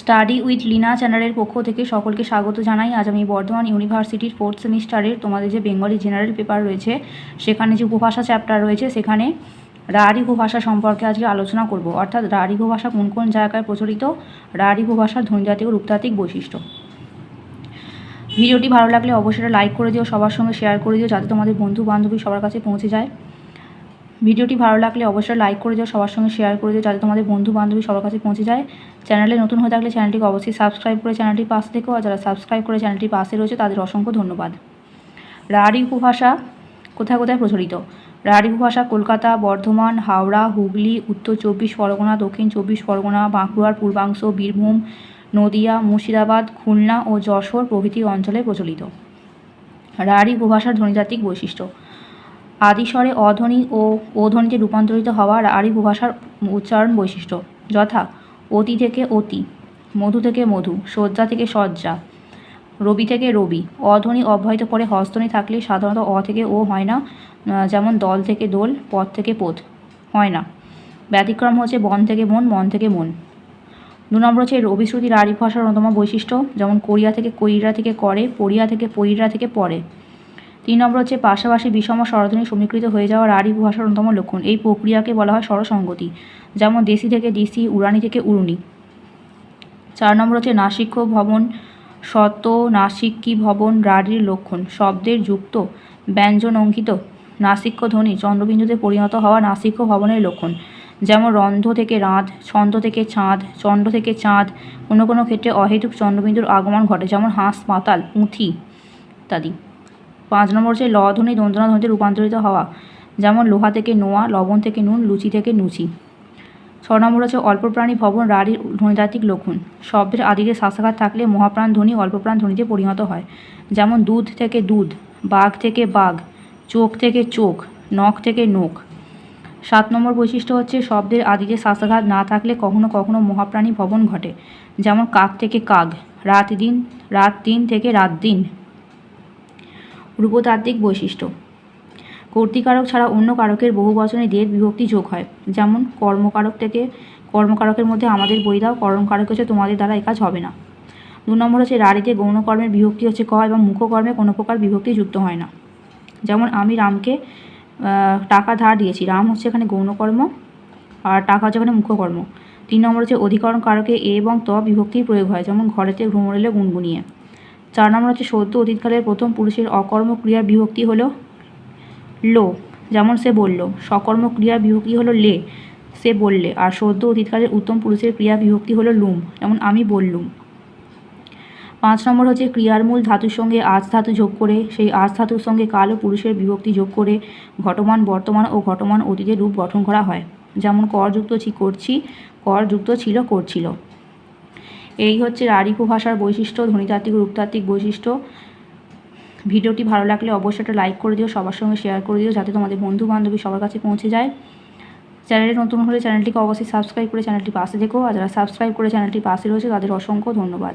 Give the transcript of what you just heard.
Study with Lina চ্যানেলের পক্ষ থেকে সকলকে স্বাগত জানাই। আজ আমি বর্ধমান ইউনিভার্সিটির ফোর্থ সেমিস্টারের তোমাদের যে বেঙ্গলি জেনারেল পেপার রয়েছে, সেখানে যে উপভাষা চ্যাপ্টার রয়েছে, সেখানে রাঢ়ী উপভাষা সম্পর্কে আজকে আলোচনা করব। অর্থাৎ রাঢ়ী উপভাষা কোন কোন জায়গায় প্রচলিত? রাঢ়ী উপভাষার ধ্বনিজাতিক ও রূপতাত্ত্বিক বৈশিষ্ট্য। ভিডিওটি ভালো লাগলে অবশ্যই লাইক করে দিও, সবার সঙ্গে শেয়ার করে দিও, যাতে তোমাদের বন্ধু বান্ধবী সবার কাছে পৌঁছে যায়। ভিডিওটি ভালো লাগলে অবশ্যই লাইক করে দিও, সবার সঙ্গে শেয়ার করে দিও, যাতে তোমাদের বন্ধু বান্ধবী সবার কাছে পৌঁছে যায়। চ্যানেলে নতুন হয়ে থাকলে চ্যানেলটিকে অবশ্যই সাবস্ক্রাইব করে চ্যানেলটির পাশে থেকো, আর যারা সাবস্ক্রাইব করে চ্যানেলটির পাশে রয়েছে, তাদের অসংখ্য ধন্যবাদ। রাঢ়ী উপভাষা কোথায় কোথায় প্রচলিত? রাঢ়ী উপভাষা কলকাতা, বর্ধমান, হাওড়া, হুগলি, উত্তর চব্বিশ পরগনা, দক্ষিণ চব্বিশ পরগনা, বাঁকুড়ার পূর্বাংশ, বীরভূম, নদিয়া, মুর্শিদাবাদ, খুলনা ও যশোর প্রভৃতি অঞ্চলে প্রচলিত। রাঢ়ী উপভাষার ধ্বনিতাত্ত্বিক বৈশিষ্ট্য। আদিস্বরে অধ্বনি ও ওধ্বনিতে রূপান্তরিত হওয়ার রাঢ়ী উপভাষার উচ্চারণ বৈশিষ্ট্য। যথা, অতি থেকে অতি, মধু থেকে মধু, শয্যা থেকে শয্যা, রবি থেকে রবি অধ্বনি অব্যাহত পরে হস্তনি থাকলে সাধারণত অ থেকে ও হয় না যেমন দল থেকে দোল, পথ থেকে পথ, হয় না। ব্যতিক্রম হচ্ছে বন থেকে মন মন থেকে মন দু নম্বর হচ্ছে রবিশ্রুতি রাঢ়ী ভাষার অন্যতম বৈশিষ্ট্য, যেমন কোরিয়া থেকে কৈরা থেকে করে পরিয়া থেকে পইরা থেকে পরে তিন নম্বর হচ্ছে পাশাপাশি বিষম স্বরধ্বনি সমীকৃত হয়ে যাওয়া রাঢ়ী ভাষার অন্যতম লক্ষণ। এই প্রক্রিয়াকে বলা হয় স্বরসঙ্গতি যেমন দেশি থেকে দিসি উড়ানি থেকে উড়ুনি। চার নম্বর হচ্ছে নাসিক্য ভবন শত নাসিক্যী ভবন রাঢ়ির লক্ষণ। শব্দের যুক্ত ব্যঞ্জন অঙ্কিত নাসিক্য ধ্বনি চন্দ্রবিন্দুতে পরিণত হওয়া নাসিক্য ভবনের লক্ষণ, যেমন রন্ধ থেকে রাঁধ, ছন্দ থেকে চাঁদ চন্দ্র থেকে চাঁদ, কোনো কোনো ক্ষেত্রে অহেতুক চন্দ্রবিন্দুর আগমন ঘটে, যেমন হাঁস, পাতাল, পুঁথি ইত্যাদি। পাঁচ নম্বর হচ্ছে ল ধ্বনি, দন্তনা ধ্বনিতে রূপান্তরিত হওয়া, যেমন লোহা থেকে নোয়া, লবণ থেকে নুন, লুচি থেকে নুচি ছ নম্বর হচ্ছে অল্প প্রাণী ভবন রাঢ়ির ধ্বনিতাত্ত্বিক লক্ষণ। শব্দের আদিতে শাসাঘাত থাকলে মহাপ্রাণ ধ্বনি অল্পপ্রাণ ধ্বনিতে পরিণত হয়, যেমন দুধ থেকে দুধ, বাঘ থেকে বাঘ, চোখ থেকে চোখ, নখ থেকে নখ। সাত নম্বর বৈশিষ্ট্য হচ্ছে শব্দের আদিতে শ্বাসাঘাত না থাকলে কখনো কখনো মহাপ্রাণী ভবন ঘটে, যেমন কাক থেকে কাক রাত দিন রাত দিন থেকে রাত দিন। রূপতাত্ত্বিক বৈশিষ্ট্য। কর্তৃকারক ছাড়া অন্য কারকের বহু বচনে দের বিভক্তি যোগ হয়। যেমন, কর্মকারক থেকে কর্মকারকের মধ্যে আমাদের বই দাও, কর্মকারক হচ্ছে তোমাদের দ্বারা এই কাজ হবে না। দু নম্বর হচ্ছে রাড়িতে গৌণকর্মের বিভক্তি হচ্ছে ক এবং মুখকর্মে কোনো প্রকার বিভক্তি যুক্ত হয় না। যেমন, আমি রামকে টাকা ধার দিয়েছি। রাম হচ্ছে এখানে গৌণকর্ম আর টাকা হচ্ছে এখানে মুখ্যকর্ম তিন নম্বর হচ্ছে অধিকরণ কারকে এ এবং ত বিভক্তির প্রয়োগ হয়। যেমন, ঘরেতে এলে গুনগুনিয়ে। চার নম্বর হচ্ছে সদ্য অতীতকালের প্রথম পুরুষের অকর্ম ক্রিয়ার বিভক্তি হলো লো। যেমন সে বলল, সকর্ম ক্রিয়ার বিভক্তি হলো লে। সে বললে, আর সদ্য অতীতকালের উত্তম পুরুষের ক্রিয়া বিভক্তি হলো লুম। যেমন আমি বললুম। পাঁচ নম্বর হচ্ছে ক্রিয়ার মূল ধাতুর সঙ্গে আজ ধাতু যোগ করে, সেই আজ ধাতুর সঙ্গে কাল ও পুরুষের বিভক্তি যোগ করে ঘটমান বর্তমান ও ঘটমান অতীতের রূপ গঠন করা হয়। যেমন করযুক্ত ছি, করছি, করযুক্ত ছিল, করছিল। এই হচ্ছে রাঢ়ী ভাষার বৈশিষ্ট্য, ধ্বনিতাত্ত্বিক, রূপতাত্ত্বিক বৈশিষ্ট্য। ভিডিওটি ভালো লাগলে অবশ্যই একটা লাইক করে দিও, সবার সঙ্গে শেয়ার করে দিও, যাতে তোমাদের বন্ধু বান্ধবী সবার কাছে পৌঁছে যায়। চ্যানেলে নতুন হলে চ্যানেলটিকে অবশ্যই সাবস্ক্রাইব করে চ্যানেলটি পাশে দেখো আর যারা সাবস্ক্রাইব করে চ্যানেলটি পাশে রয়েছে, তাদের অসংখ্য ধন্যবাদ।